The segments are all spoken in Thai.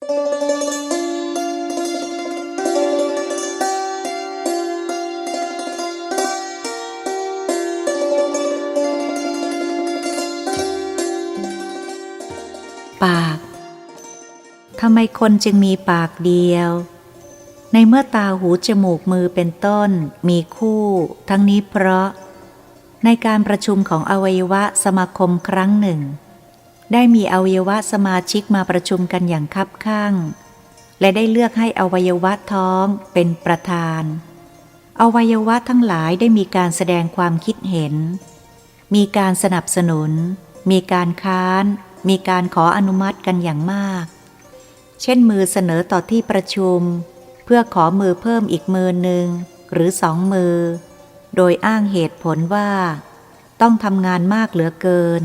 ปากทำไมคนจึงมีปากเดียว ในเมื่อตาหูจมูกมือเป็นต้น มีคู่ ทั้งนี้เพราะ ในการประชุมของอวัยวะสมาคมครั้งหนึ่ง ได้มีอวัยวะสมาชิกมาประชุมกันอย่างคับข้าง และได้เลือกให้อวัยวะท้องเป็นประธาน อวัยวะทั้งหลายได้มีการแสดงความคิดเห็น มีการสนับสนุน มีการค้าน มีการขออนุมัติกันอย่างมาก เช่นมือเสนอต่อที่ประชุม เพื่อขอมือเพิ่มอีกมือหนึ่งหรือสองมือ โดยอ้างเหตุผลว่า ต้องทำงานมากเหลือเกิน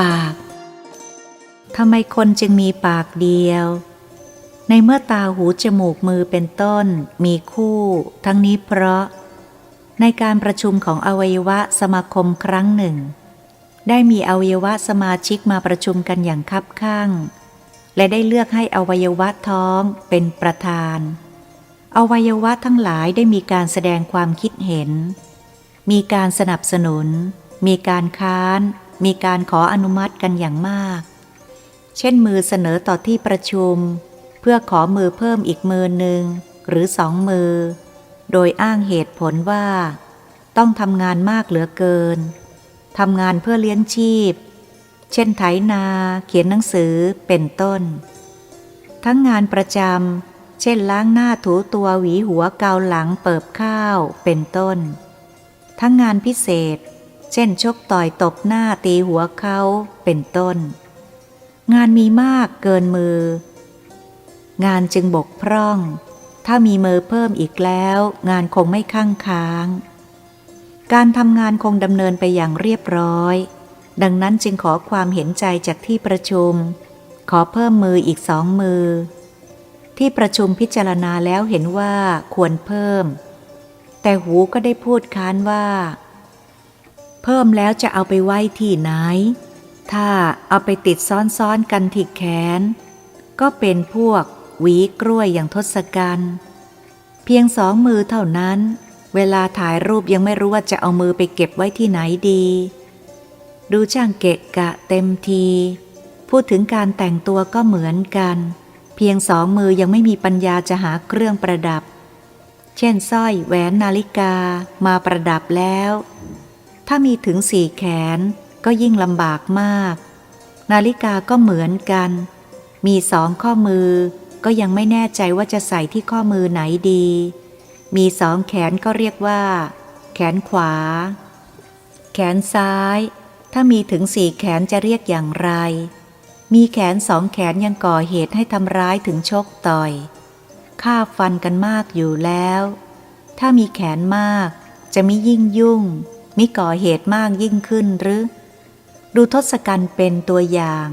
ปากทำไมคนจึงมีปากเดียว ในเมื่อตาหูจมูกมือเป็นต้น มีคู่ ทั้งนี้เพราะ ในการประชุมของอวัยวะสมาคมครั้งหนึ่ง ได้มีอวัยวะสมาชิกมาประชุมกันอย่างคับข้าง และได้เลือกให้อวัยวะท้องเป็นประธาน อวัยวะทั้งหลายได้มีการแสดงความคิดเห็น มีการสนับสนุน มีการค้าน มีการขออนุมัติกันอย่างมาก เช่นมือเสนอต่อที่ประชุม เพื่อขอมือเพิ่มอีกมือหนึ่งหรือสองมือ โดยอ้างเหตุผลว่า ต้องทำงานมากเหลือเกินทำงานเพื่อเลี้ยงชีพ เช่นไถนา เขียนหนังสือเป็นต้น ทั้งงานประจำเช่นล้างหน้าถูตัวหวีหัวเกาหลังเปิบข้าวเป็นต้น ทั้งงานพิเศษ เช่นชกต่อยตบหน้าตีหัวเขาเป็นต้น งานมีมากเกินมือ งานจึงบกพร่อง ถ้ามีมือเพิ่มอีกแล้ว งานคงไม่ข้างค้าง การทำงานคงดำเนินไปอย่างเรียบร้อย ดังนั้นจึงขอความเห็นใจจากที่ประชุม ขอเพิ่มมืออีกสองมือ ที่ประชุมพิจารณาแล้วเห็นว่าควรเพิ่ม แต่หูก็ได้พูดค้านว่า เพิ่มแล้วจะเอาไปไว้ที่ไหน ถ้าเอาไปติดซ้อนๆกันที่แขน ก็เป็นพวกหวีกล้วยอย่างทศกัณฐ์เพียงสองมือเท่านั้น เวลาถ่ายรูปยังไม่รู้ว่าจะเอามือไปเก็บไว้ที่ไหนดี ดูช่างเกะกะเต็มที พูดถึงการแต่งตัวก็เหมือนกัน เพียงสองมือยังไม่มีปัญญาจะหาเครื่องประดับ เช่นสร้อยแหวนนาฬิกามาประดับแล้ว ถ้ามีถึงสี่แขนก็ยิ่งลำบากมาก นาฬิกาก็เหมือนกัน มีสองข้อมือ ก็ยังไม่แน่ใจว่าจะใส่ที่ข้อมือไหนดี มีสองแขนก็เรียกว่า แขนขวา แขนซ้าย ถ้ามีถึงสี่แขนจะเรียกอย่างไร มีแขนสองแขนยังก่อเหตุให้ทำร้ายถึงชกต่อยฆ่าฟันกันมากอยู่แล้ว ถ้ามีแขนมากจะมิยิ่งยุ่ง มิก่อเหตุมากยิ่งขึ้นหรือ ดูทศกัณฐ์เป็นตัวอย่าง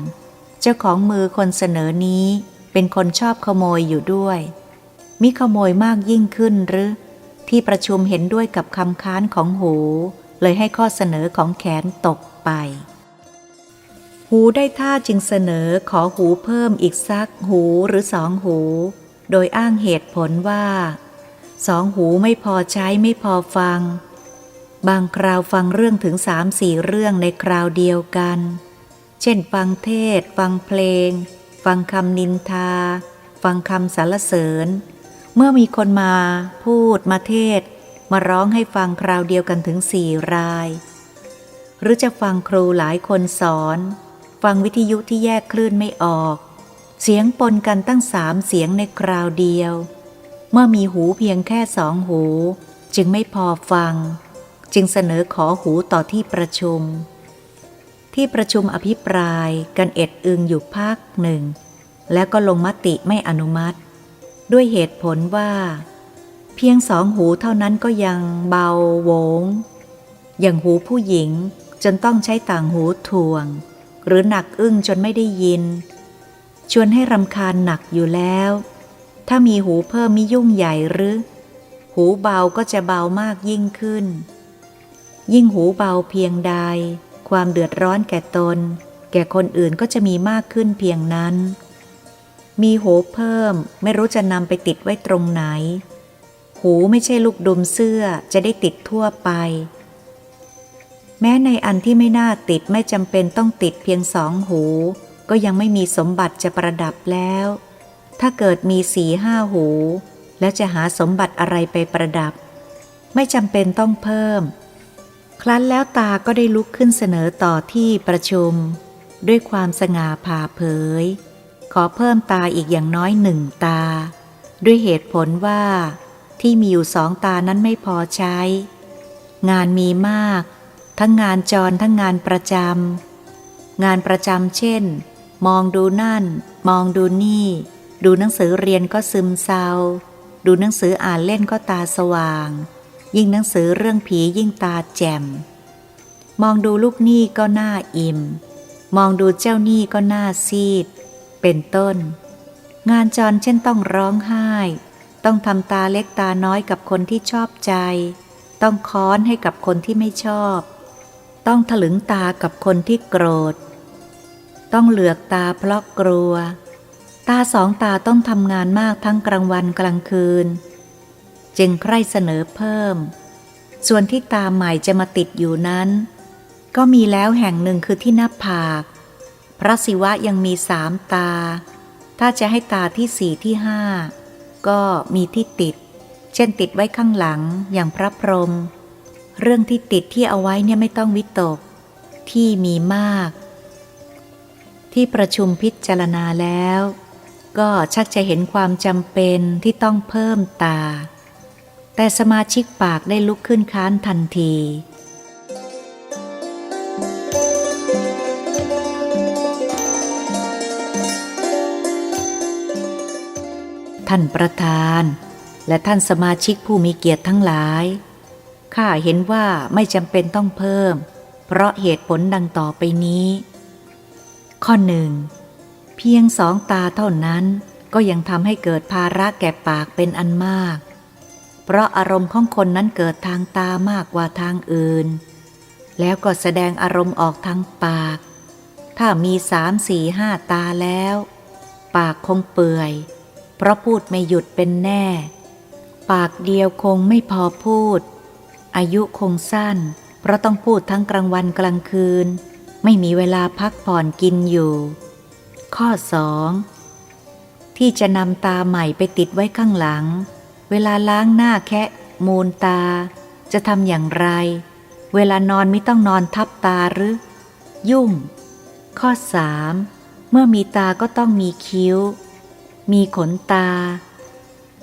เจ้าของมือคนเสนอนี้เป็นคนชอบขโมยอยู่ด้วย มิขโมยมากยิ่งขึ้นหรือ ที่ประชุมเห็นด้วยกับคำค้านของหู เลยให้ข้อเสนอของแขนตกไป หูได้ท่าจึงเสนอขอหูเพิ่มอีกสักหูหรือสองหู โดยอ้างเหตุผลว่าสองหูไม่พอใช้ไม่พอฟัง บางคราวฟังเรื่องถึงสามสี่เรื่องในคราวเดียวกัน เช่น ฟังเทศ ฟังเพลง ฟังคำนินทา ฟังคำสรรเสริญ เมื่อมีคนมาพูดมาเทศ มาร้องให้ฟังคราวเดียวกันถึงสี่ราย หรือจะฟังครูหลายคนสอน ฟังวิทยุที่แยกคลื่นไม่ออก เสียงปนกันตั้งสามเสียงในคราวเดียว เมื่อมีหูเพียงแค่สองหู จึงไม่พอฟัง จึงเสนอขอหูต่อที่ประชุม ที่ประชุมอภิปรายกันเอ็ดอึงอยู่พักหนึ่ง แล้วก็ลงมติไม่อนุมัติ ด้วยเหตุผลว่า เพียงสองหูเท่านั้นก็ยังเบาโวง อย่างหูผู้หญิงจนต้องใช้ต่างหูถ่วง หรือหนักอึ้งจนไม่ได้ยิน ชวนให้รำคาญหนักอยู่แล้ว ถ้ามีหูเพิ่มมิยุ่งใหญ่หรือ หูเบาก็จะเบามากยิ่งขึ้น ยิ่งหูเบาเพียงใด ความเดือดร้อนแก่ตน แก่คนอื่นก็จะมีมากขึ้นเพียงนั้น มีหูเพิ่มไม่รู้จะนำไปติดไว้ตรงไหน หูไม่ใช่ลูกดุมเสื้อจะได้ติดทั่วไป แม้ในอันที่ไม่น่าติดไม่จำเป็นต้องติดเพียงสองหู ก็ยังไม่มีสมบัติจะประดับแล้ว ถ้าเกิดมีสีห้าหู แล้วจะหาสมบัติอะไรไปประดับ ไม่จำเป็นต้องเพิ่ม ครั้นแล้วตาก็ได้ลุกขึ้นเสนอต่อที่ประชุม ด้วยความสง่าผ่าเผย ขอเพิ่มตาอีกอย่างน้อยหนึ่งตา ด้วยเหตุผลว่าที่มีอยู่สองตานั้นไม่พอใช้ งานมีมาก ทั้งงานจรทั้งงานประจำงานประจำเช่น มองดูนั่น มองดูนี่ ดูหนังสือเรียนก็ซึมเศร้า ดูหนังสืออ่านเล่นก็ตาสว่าง ยิ่งหนังสือเรื่องผียิ่งตาแจ่ม มองดูลูกหนี้ก็หน้าอิ่ม มองดูเจ้าหนี้ก็หน้าซีด เป็นต้น งานจรเช่นต้องร้องไห้ ต้องทำตาเล็กตาน้อยกับคนที่ชอบใจ ต้องค้อนให้กับคนที่ไม่ชอบ ต้องถลึงตากับคนที่โกรธ ต้องเหลือกตาเพราะกลัว ตาสองตาต้องทำงานมากทั้งกลางวันกลางคืน จึงใคร่เสนอเพิ่ม ส่วนที่ตาใหม่จะมาติดอยู่นั้น ก็มีแล้วแห่งหนึ่งคือที่หน้าผาก พระศิวะยังมีสามตา ถ้าจะให้ตาที่สี่ที่ห้าก็มีที่ติด เช่นติดไว้ข้างหลังอย่างพระพรหมเรื่องที่ติดที่เอาไว้เนี่ยไม่ต้องวิตก ที่มีมาก ที่ประชุมพิจารณาแล้ว ก็ชักจะเห็นความจำเป็นที่ต้องเพิ่มตา แต่สมาชิกปากได้ลุกขึ้นค้านทันที ท่านประธาน และท่านสมาชิกผู้มีเกียรติทั้งหลาย ข้าเห็นว่าไม่จำเป็นต้องเพิ่ม เพราะเหตุผลดังต่อไปนี้ ข้อหนึ่ง เพียงสองตาเท่านั้นก็ยังทำให้เกิดภาระแก่ปากเป็นอันมาก เพราะอารมณ์ของคนนั้นเกิดทางตามากกว่าทางอื่น แล้วก็แสดงอารมณ์ออกทางปาก ถ้ามีสามสี่ห้าตาแล้ว ปากคงเปื่อย เพราะพูดไม่หยุดเป็นแน่ ปากเดียวคงไม่พอพูด อายุคงสั้น เพราะต้องพูดทั้งกลางวันกลางคืน ไม่มีเวลาพักผ่อนกินอยู่ ข้อสองที่จะนำตาใหม่ไปติดไว้ข้างหลัง เวลาล้างหน้าแคะมูลตา จะทำอย่างไร เวลานอนไม่ต้องนอนทับตาหรือ ยุ่ง ข้อสามเมื่อมีตาก็ต้องมีคิ้ว มีขนตา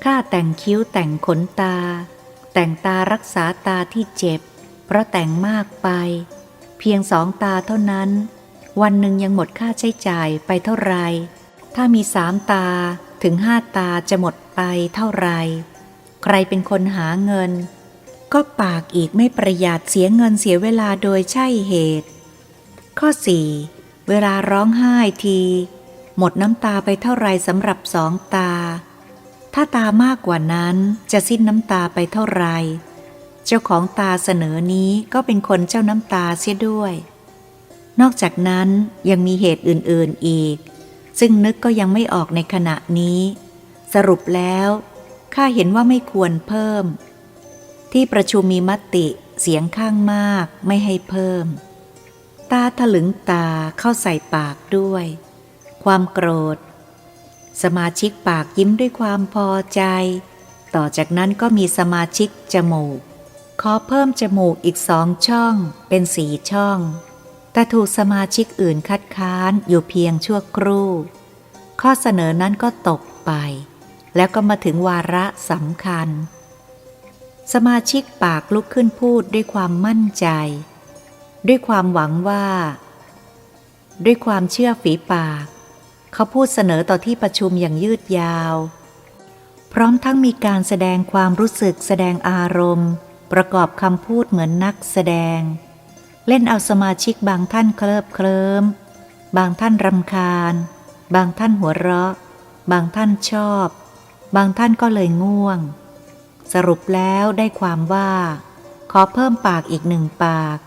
ค่าแต่งคิ้วแต่งขนตา แต่งตารักษาตาที่เจ็บ เพราะแต่งมากไป เพียงสองตาเท่านั้น วันหนึ่งยังหมดค่าใช้จ่ายไปเท่าไหรถ้ามีสามตาถึงห้าตาจะหมดไปเท่าไหร ใครเป็นคนหาเงิน ก็ปากอีกไม่ประหยัดเสียเงินเสียเวลาโดยใช่เหตุ ข้อสี่เวลาร้องไห้ที หมดน้ำตาไปเท่าไรสำหรับสองตา ถ้าตามากกว่านั้นจะสิ้นน้ำตาไปเท่าไร เจ้าของตาเสนอนี้ก็เป็นคนเจ้าน้ำตาเสียด้วย นอกจากนั้นยังมีเหตุอื่นๆอีก ซึ่งนึกก็ยังไม่ออกในขณะนี้ สรุปแล้ว ข้าเห็นว่าไม่ควรเพิ่ม ที่ประชุมมีมติเสียงข้างมากไม่ให้เพิ่ม ตาถลึงตาเข้าใส่ปากด้วย ความโกรธ สมาชิกปากยิ้มด้วยความพอใจ ต่อจากนั้นก็มีสมาชิกจมูก ขอเพิ่มจมูกอีกสองช่องเป็นสี่ช่อง แต่ถูกสมาชิกอื่นคัดค้านอยู่เพียงชั่วครู่ ข้อเสนอนั้นก็ตกไป แล้วก็มาถึงวาระสำคัญ สมาชิกปากลุกขึ้นพูดด้วยความมั่นใจ ด้วยความหวังว่า ด้วยความเชื่อฝีปาก เขาพูดเสนอต่อที่ประชุมอย่างยืดยาว พร้อมทั้งมีการแสดงความรู้สึกแสดงอารมณ์ ประกอบคำพูดเหมือนนักแสดง เล่นเอาสมาชิกบางท่านเคลิบเคลิ้ม บางท่านรำคาญ บางท่านหัวเราะ บางท่านชอบบ บางท่านก็เลยง่วง สรุปแล้วได้ความว่า ขอเพิ่มปากอีกหนึ่งปาก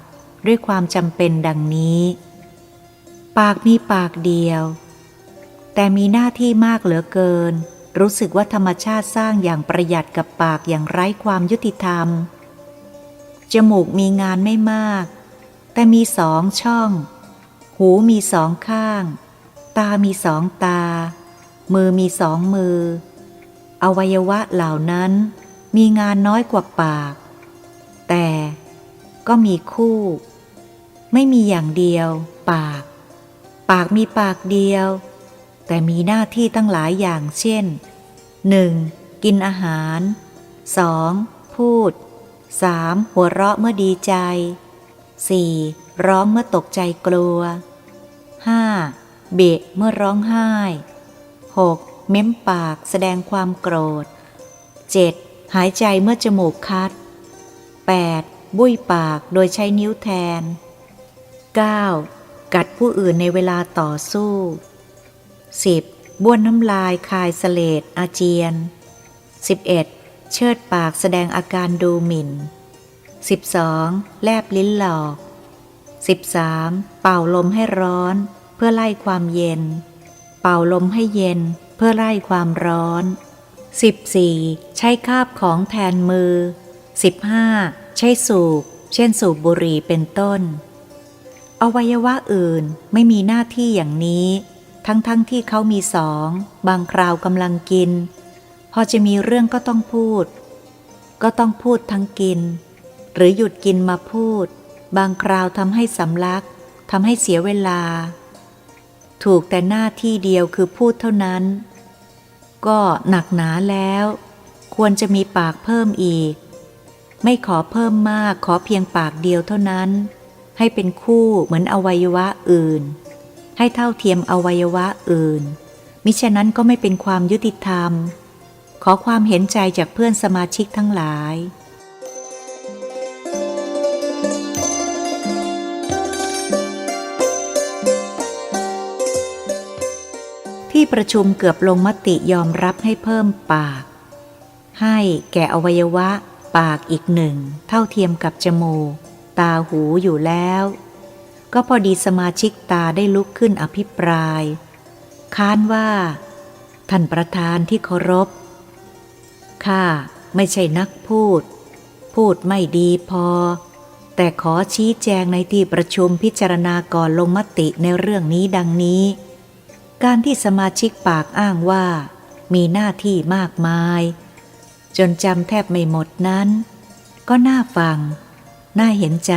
ด้วยความจำเป็นดังนี้ ปากมีปากเดียว แต่มีหน้าที่มากเหลือเกิน รู้สึกว่าธรรมชาติสร้างอย่างประหยัดกับปากอย่างไร้ความยุติธรรม จมูกมีงานไม่มาก แต่มีสองช่อง หูมีสองข้าง ตามีสองตา มือมีสองมือ อวัยวะเหล่านั้นมีงานน้อยกว่าปาก แต่ก็มีคู่ ไม่มีอย่างเดียว ปาก ปากมีปากเดียว แต่มีหน้าที่ตั้งหลายอย่างเช่น 1. กินอาหาร 2. พูด 3. หัวเราะเมื่อดีใจ 4. ร้องเมื่อตกใจกลัว 5. เบะเมื่อร้องไห้ 6. เม้มปากแสดงความโกรธ 7. หายใจเมื่อจมูกคัด 8. บุ้ยปากโดยใช้นิ้วแทน 9. กัดผู้อื่นในเวลาต่อสู้ 10. บ้วนน้ำลายคายเสเลดอาเจียน 11. เชิดปากแสดงอาการดูหมิ่น 12. แลบลิ้นหลอก 13. เป่าลมให้ร้อน เพื่อไล่ความเย็น เป่าลมให้เย็นเพื่อไล่ความร้อน 14. ใช้คาบของแทนมือ 15. ใช้สูบ เช่นสูบบุหรี่เป็นต้น อวัยวะอื่นไม่มีหน้าที่อย่างนี้ ทั้งๆทที่เขามีสอง บางคราวกำลังกิน พอจะมีเรื่องก็ต้องพูด ก็ต้องพูดทั้งกิน หรือหยุดกินมาพูด บางคราวทำให้สำลักทำให้เสียเวลา ถูกแต่หน้าที่เดียวคือพูดเท่านั้น ก็หนักหนาแล้ว ควรจะมีปากเพิ่มอีก ไม่ขอเพิ่มมากขอเพียงปากเดียวเท่านั้น ให้เป็นคู่เหมือนอวัยวะอื่น ให้เท่าเทียมอวัยวะอื่น มิฉะนั้นก็ไม่เป็นความยุติธรรม ขอความเห็นใจจากเพื่อนสมาชิกทั้งหลาย ที่ประชุมเกือบลงมติยอมรับให้เพิ่มปาก ให้แก่อวัยวะ ปากอีกหนึ่ง เท่าเทียมกับจมูก ตาหูอยู่แล้ว ก็พอดีสมาชิกตาได้ลุกขึ้นอภิปราย ค้านว่า ท่านประธานที่เคารพข้าไม่ใช่นักพูด พูดไม่ดีพอ แต่ขอชี้แจงในที่ประชุมพิจารณาก่อนลงมติในเรื่องนี้ดังนี้ การที่สมาชิกปากอ้างว่า มีหน้าที่มากมาย จนจำแทบไม่หมดนั้น ก็น่าฟัง น่าเห็นใจ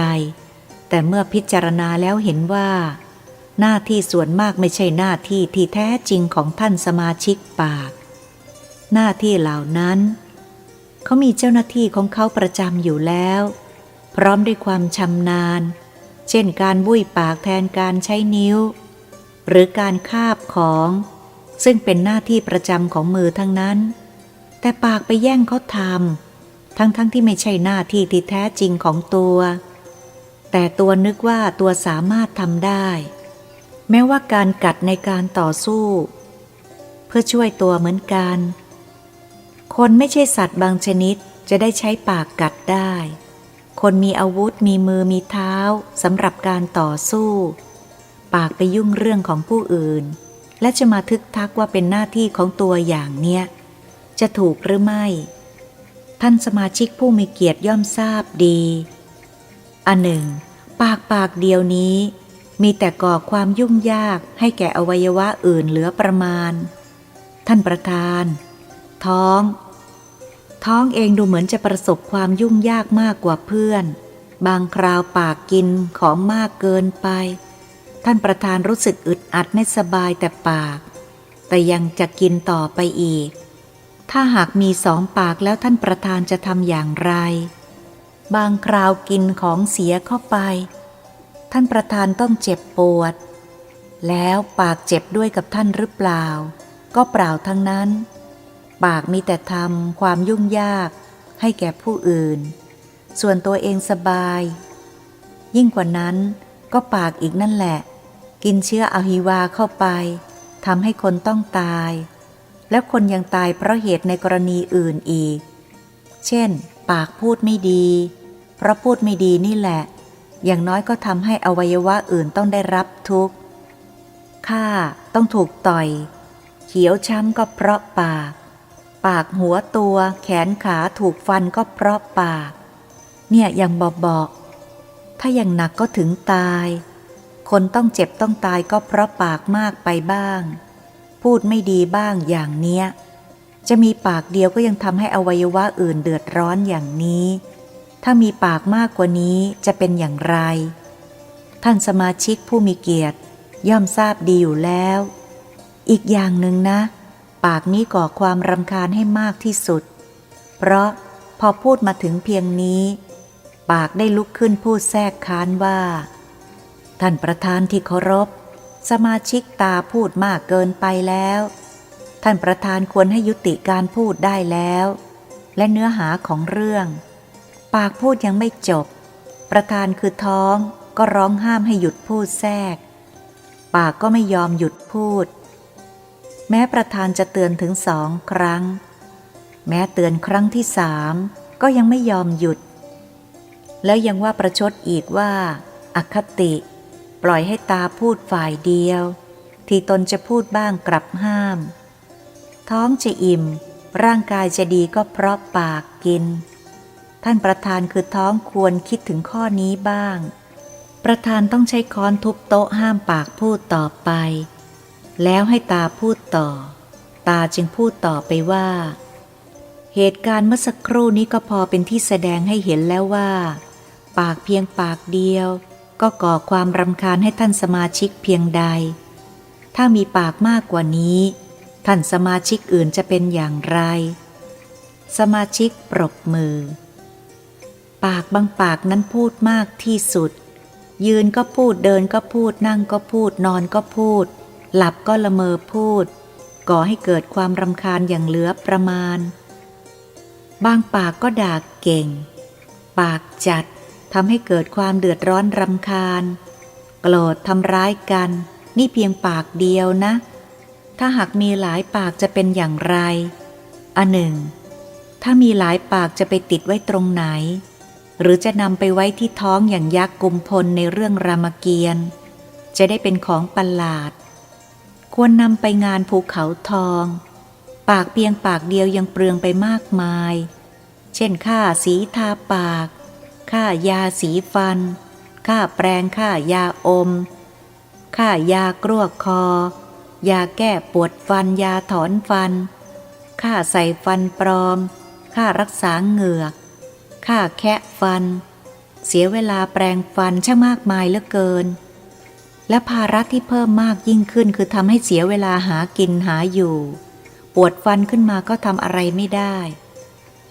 แต่เมื่อพิจารณาแล้วเห็นว่า หน้าที่ส่วนมากไม่ใช่หน้าที่ที่แท้จริงของท่านสมาชิกปาก หน้าที่เหล่านั้น เขามีเจ้าหน้าที่ของเขาประจำอยู่แล้ว พร้อมด้วยความชำนาญ เช่นการบุ้ยปากแทนการใช้นิ้ว หรือการคาบของ ซึ่งเป็นหน้าที่ประจำของมือทั้งนั้น แต่ปากไปแย่งเขาทำทั้งๆทที่ไม่ใช่หน้าที่ที่แท้จริงของตัว แต่ตัวนึกว่าตัวสามารถทำได้ แม้ว่าการกัดในการต่อสู้ เพื่อช่วยตัวเหมือนกัน คนไม่ใช่สัตว์บางชนิดจะได้ใช้ปากกัดได้ คนมีอาวุธมีมือมีเท้าสำหรับการต่อสู้ ปากไปยุ่งเรื่องของผู้อื่น และจะมาทึกทักว่าเป็นหน้าที่ของตัวอย่างเนี้ย จะถูกหรือไม่ ท่านสมาชิกผู้มีเกียรติย่อมทราบดี อันหนึ่ง ปากปากเดียวนี้ มีแต่ก่อความยุ่งยากให้แก่อวัยวะอื่นเหลือประมาณ ท่านประธาน ท้อง ท้องเองดูเหมือนจะประสบความยุ่งยากมากกว่าเพื่อนบางคราวปากกินของมากเกินไป ท่านประธานรู้สึกอึดอัดไม่สบายแต่ปาก แต่ยังจะกินต่อไปอีก ถ้าหากมีสองปากแล้วท่านประธานจะทำอย่างไร บางคราวกินของเสียเข้าไป ท่านประธานต้องเจ็บปวด แล้วปากเจ็บด้วยกับท่านหรือเปล่า ก็เปล่าทั้งนั้น ปากมีแต่ทำความยุ่งยากให้แก่ผู้อื่น ส่วนตัวเองสบาย ยิ่งกว่านั้นก็ปากอีกนั่นแหละ กินเชื้ออหิวาเข้าไปทำให้คนต้องตาย แล้วคนยังตายเพราะเหตุในกรณีอื่นอีก เช่น ปากพูดไม่ดี เพราะพูดไม่ดีนี่แหละ อย่างน้อยก็ทำให้อวัยวะอื่นต้องได้รับทุกข์ข้าต้องถูกต่อย เขียวช้ำก็เพราะปาก ปากหัวตัวแขนขาถูกฟันก็เพราะปาก เนี่ยยังบอกๆถ้าอย่างหนักก็ถึงตาย คนต้องเจ็บต้องตายก็เพราะปากมากไปบ้าง พูดไม่ดีบ้างอย่างเนี้ย จะมีปากเดียวก็ยังทำให้อวัยวะอื่นเดือดร้อนอย่างนี้ ถ้ามีปากมากกว่านี้จะเป็นอย่างไร ท่านสมาชิกผู้มีเกียรติ ย่อมทราบดีอยู่แล้ว อีกอย่างหนึ่งนะ ปากนี้ก่อความรำคาญให้มากที่สุด เพราะพอพูดมาถึงเพียงนี้ ปากได้ลุกขึ้นพูดแทรกค้านว่า ท่านประธานที่เคารพ สมาชิกตาพูดมากเกินไปแล้ว ท่านประธานควรให้ยุติการพูดได้แล้ว และเนื้อหาของเรื่อง ปากพูดยังไม่จบ ประธานคือท้องก็ร้องห้ามให้หยุดพูดแทรก ปากก็ไม่ยอมหยุดพูด แม้ประธานจะเตือนถึงสองครั้ง แม้เตือนครั้งที่สามก็ยังไม่ยอมหยุด แล้วยังว่าประชดอีกว่าอคติ ปล่อยให้ตาพูดฝ่ายเดียว ที่ตนจะพูดบ้างกลับห้าม ท้องจะอิ่ม ร่างกายจะดีก็เพราะปากกิน ท่านประธานคือท้องควรคิดถึงข้อนี้บ้าง ประธานต้องใช้ค้อนทุบโต๊ะห้ามปากพูดต่อไป แล้วให้ตาพูดต่อ ตาจึงพูดต่อไปว่า เหตุการณ์เมื่อสักครู่นี้ก็พอเป็นที่แสดงให้เห็นแล้วว่า ปากเพียงปากเดียว ก็ก่อความรำคาญให้ท่านสมาชิกเพียงใด ถ้ามีปากมากกว่านี้ ท่านสมาชิกอื่นจะเป็นอย่างไร สมาชิกปรบมือ ปากบางปากนั้นพูดมากที่สุด ยืนก็พูดเดินก็พูดนั่งก็พูดนอนก็พูด หลับก็ละเมอพูด ก่อให้เกิดความรำคาญอย่างเหลือประมาณ บางปากก็ด่าเก่ง ปากจัด ทำให้เกิดความเดือดร้อนรำคาญ โกรธทำร้ายกัน นี่เพียงปากเดียวนะ ถ้าหากมีหลายปากจะเป็นอย่างไร อันหนึ่ง ถ้ามีหลายปากจะไปติดไว้ตรงไหน หรือจะนำไปไว้ที่ท้องอย่างยักษ์กุมพลในเรื่องรามเกียรติ์จะได้เป็นของประหลาด ควรนำไปงานภูเขาทอง ปากเพียงปากเดียวยังเปลืองไปมากมาย เช่นค่าสีทาปาก ค่ายาสีฟัน ค่าแปรงค่ายาอม ค่ายากรวกคอ ยาแก้ปวดฟัน ยาถอนฟัน ค่าใส่ฟันปลอม ค่ารักษาเหงือก ค่าแคะฟัน เสียเวลาแปรงฟันช่างมากมายเหลือเกิน และภาระที่เพิ่มมากยิ่งขึ้นคือทำให้เสียเวลาหากินหาอยู่ ปวดฟันขึ้นมาก็ทำอะไรไม่ได้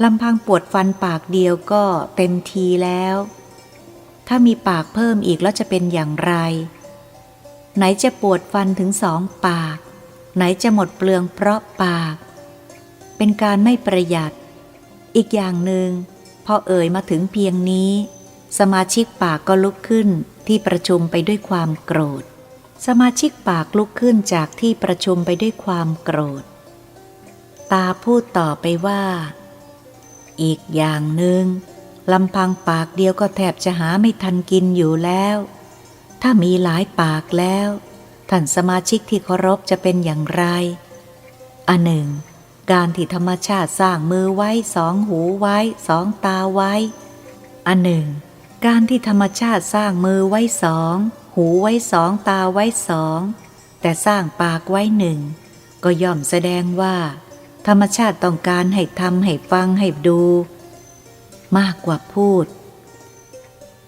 ลำพังปวดฟันปากเดียวก็เต็มทีแล้ว ถ้ามีปากเพิ่มอีกแล้วจะเป็นอย่างไร ไหนจะปวดฟันถึงสองปาก ไหนจะหมดเปลืองเพราะปาก เป็นการไม่ประหยัด อีกอย่างหนึ่งพอเอ่ยมาถึงเพียงนี้ สมาชิกปากก็ลุกขึ้นที่ประชุมไปด้วยความโกรธ สมาชิกปากลุกขึ้นจากที่ประชุมไปด้วยความโกรธ ตาพูดต่อไปว่า อีกอย่างหนึ่งลำพังปากเดียวก็แทบจะหาไม่ทันกินอยู่แล้ว ถ้ามีหลายปากแล้ว ท่านสมาชิกที่เคารพจะเป็นอย่างไร อันหนึ่ง การที่ธรรมชาติสร้างมือไว้สองหูไว้สองตาไว้ อันหนึ่ง การที่ธรรมชาติสร้างมือไว้สอง หูไว้สองตาไว้สอง แต่สร้างปากไว้หนึ่ง ก็ย่อมแสดงว่า ธรรมชาติต้องการให้ทำให้ฟังให้ดู มากกว่าพูด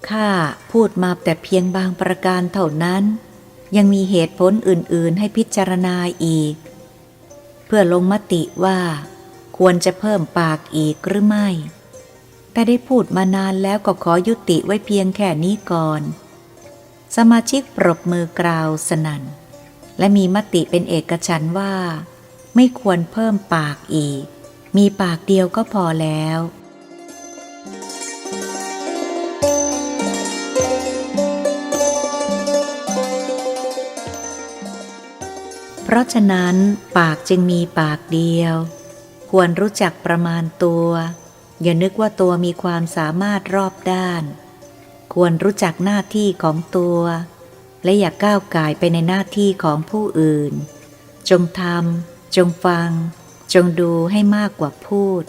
ข้าพูดมาแต่เพียงบางประการเท่านั้น ยังมีเหตุผลอื่นๆให้พิจารณาอีก เพื่อลงมติว่า ควรจะเพิ่มปากอีกหรือไม่ แต่ได้พูดมานานแล้วก็ขอยุติไว้เพียงแค่นี้ก่อน สมาชิกปรบมือกล่าวสนัน่น และมีมติเป็นเอกฉันว่า ไม่ควรเพิ่มปากอีก มีปากเดียวก็พอแล้ว เพราะฉะนั้นปากจึงมีปากเดียว ควรรู้จักประมาณตัว อย่านึกว่าตัวมีความสามารถรอบด้าน ควรรู้จักหน้าที่ของตัว และอย่าก้าวก่ายไปในหน้าที่ของผู้อื่น จงทำ จงฟัง จงดูให้มากกว่าพูด